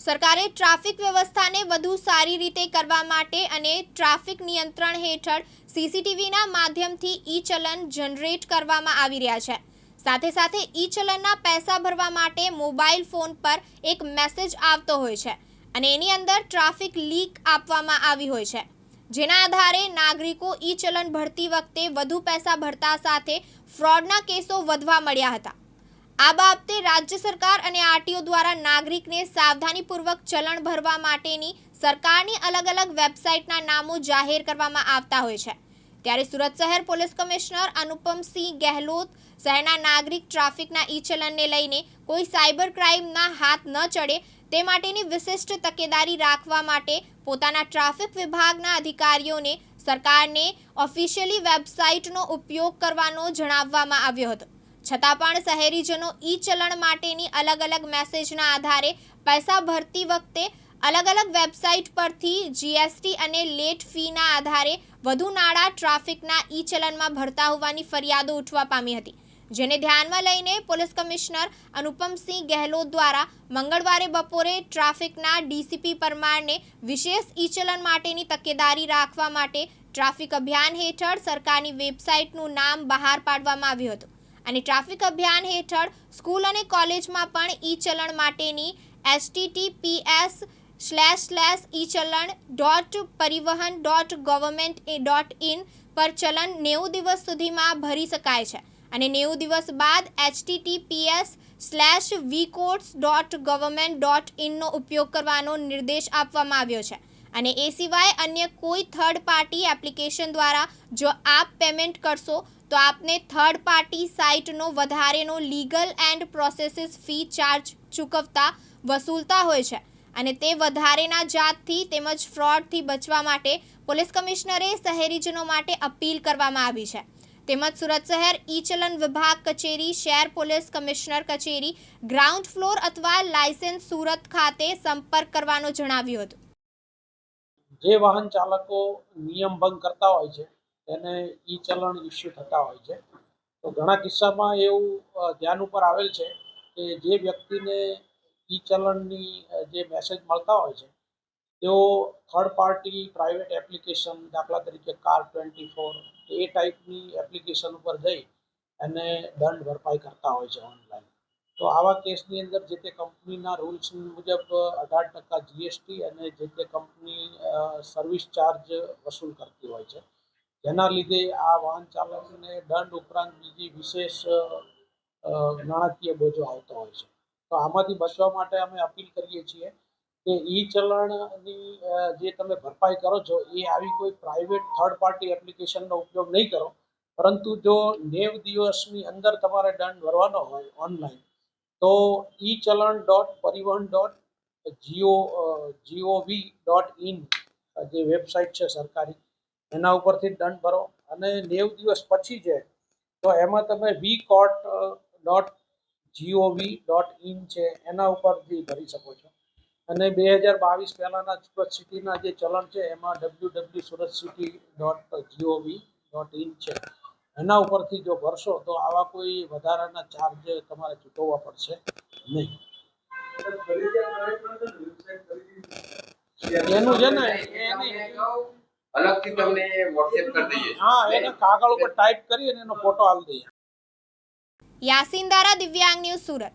સરકારે ટ્રાફિક વ્યવસ્થાને વધુ સારી રીતે કરવા માટે અને ટ્રાફિક નિયંત્રણ હેઠળ સીસીટીવીના માધ્યમથી ઈ ચલન જનરેટ કરવામાં આવી રહ્યા છે. સાથે સાથે ઈ ચલનના પૈસા ભરવા માટે મોબાઈલ ફોન પર એક મેસેજ આવતો હોય છે અને એની અંદર ટ્રાફિક લીક આપવામાં આવી હોય છે. જેના આધારે નાગરિકો ઈ ચલન ભરતી વખતે વધુ પૈસા ભરતા સાથે ફ્રોડના કેસો વધવા મળ્યા હતા. આ બાબતે રાજ્ય સરકાર અને આરટીઓ દ્વારા નાગરિકને સાવધાનીપૂર્વક ચલણ ભરવા માટેની સરકારની અલગ અલગ વેબસાઇટના નામો જાહેર કરવામાં આવતા હોય છે. ત્યારે સુરત શહેર પોલીસ કમિશનર અનુપમસિંહ ગહેલોત શહેરના નાગરિક ટ્રાફિકના ઈ ચલણને લઈને કોઈ સાયબર ક્રાઇમના હાથ ન ચડે તે માટેની વિશિષ્ટ તકેદારી રાખવા માટે પોતાના ટ્રાફિક વિભાગના અધિકારીઓને સરકારને ઓફિશિયલી વેબસાઇટનો ઉપયોગ કરવાનો જણાવવામાં આવ્યો હતો. છતાં પણ શહેરીજનો ઈ ચલણ માટેની અલગ અલગ મેસેજના આધારે પૈસા ભરતી વખતે અલગ અલગ વેબસાઇટ પરથી જીએસટી અને લેટ ફીના આધારે વધુ નાણાં ટ્રાફિકના ઈ ચલણમાં ભરતા હોવાની ફરિયાદો ઉઠવા પામી હતી. જેને ધ્યાનમાં લઈને પોલીસ કમિશનર અનુપમસિંહ ગહેલોત દ્વારા મંગળવારે બપોરે ટ્રાફિકના ડીસીપી પરમારને વિશેષ ઈ ચલણ માટેની તકેદારી રાખવા માટે ટ્રાફિક અભિયાન હેઠળ સરકારની વેબસાઇટનું નામ બહાર પાડવામાં આવ્યું હતું. અને ટ્રાફિક અભિયાન હેઠળ સ્કૂલ અને કોલેજમાં પણ ઈ ચલણ માટેની એચટીટીપીએસ સ્લેશ સ્લેશ ઈ ચલણ dot Parivahan dot government dot in પર ચલણ નેવું દિવસ સુધીમાં ભરી શકાય છે. અને નેવું દિવસ બાદ HTTPS slash V codes dot government dot ઇનનો ઉપયોગ કરવાનો નિર્દેશ આપવામાં આવ્યો છે. અને એ સિવાય અન્ય કોઈ થર્ડ પાર્ટી એપ્લિકેશન દ્વારા જો આપ પેમેન્ટ કરશો, તો આપને થર્ડ પાર્ટી સાઇટનો વધારેનો legal and processes fee charge ચૂકવતા વસૂલતા હોય છે. અને તે વધારેના જાતથી તેમજ ફ્રોડથી બચવા માટે પોલીસ કમિશનરે શહેરીજનો માટે અપીલ કરવામાં આવી છે. તેમજ સુરત શહેર ઈ ચલન વિભાગ કચેરી, શહેર પોલીસ કમિશનર કચેરી ગ્રાઉન્ડ ફ્લોર અથવા લાયસન્સ સુરત ખાતે સંપર્ક કરવાનો જણાવ્યું હતું. જે વાહન ચાલકો નિયમ ભંગ કરતા હોય છે એને ઈ ચલણ ઇસ્યુ થતા હોય છે. તો ઘણા કિસ્સામાં એવું ધ્યાન ઉપર આવેલ છે કે જે વ્યક્તિને ઈ ચલણની જે મેસેજ મળતા હોય છે, તેઓ થર્ડ પાર્ટી પ્રાઇવેટ એપ્લિકેશન દાખલા તરીકે કાર ટ્વેન્ટી ફોર એ ટાઈપની એપ્લિકેશન ઉપર જઈ અને દંડ ભરપાઈ કરતા હોય છે ઓનલાઈન તો આવા કેસની અંદર જે તે કંપનીના રૂલ્સ મુજબ અઢાર ટકા જીએસટી અને જે તે કંપની સર્વિસ ચાર્જ વસૂલ કરતી હોય છે. જેના લીધે આ વાહન ચાલકને દંડ ઉપરાંત બીજી વિશેષ નાણાકીય બોજો આવતો હોય છે. તો આમાંથી બચવા માટે અમે અપીલ કરીએ છીએ કે ઈ ચલણની જે તમે ભરપાઈ કરો છો એ આવી કોઈ પ્રાઇવેટ થર્ડ પાર્ટી એપ્લિકેશનનો ઉપયોગ નહીં કરો. પરંતુ જો નેવ દિવસની અંદર તમારે દંડ ભરવાનો હોય ઓનલાઈન તો e challan dot Parivahan dot G O GOV dot in જે વેબસાઇટ છે સરકારી, એના ઉપરથી દંડ ભરો. અને નેવ દિવસ પછી છે તો એમાં તમે V code dot GOV dot in છે, એના ઉપરથી ભરી શકો છો. અને બે હજાર બાવીસ પહેલાંના સુરત સિટીના જે ચલણ છે, એમાં W W Surat city dot GOV dot in છે. એના ઉપરથી જો ભરશો તો આવા કોઈ વધારાના ચાર્જ તમારે ચૂકવવા પડશે નહીં. એનું છે ને અલગથી તમને વોટ્સએપ કરી દઈએ. હા એને કાગળ ઉપર ટાઈપ કરી અને એનો ફોટો આપી દઈએ. યાસીન દ્વારા દિવ્યાંગ ન્યૂઝ સુરત.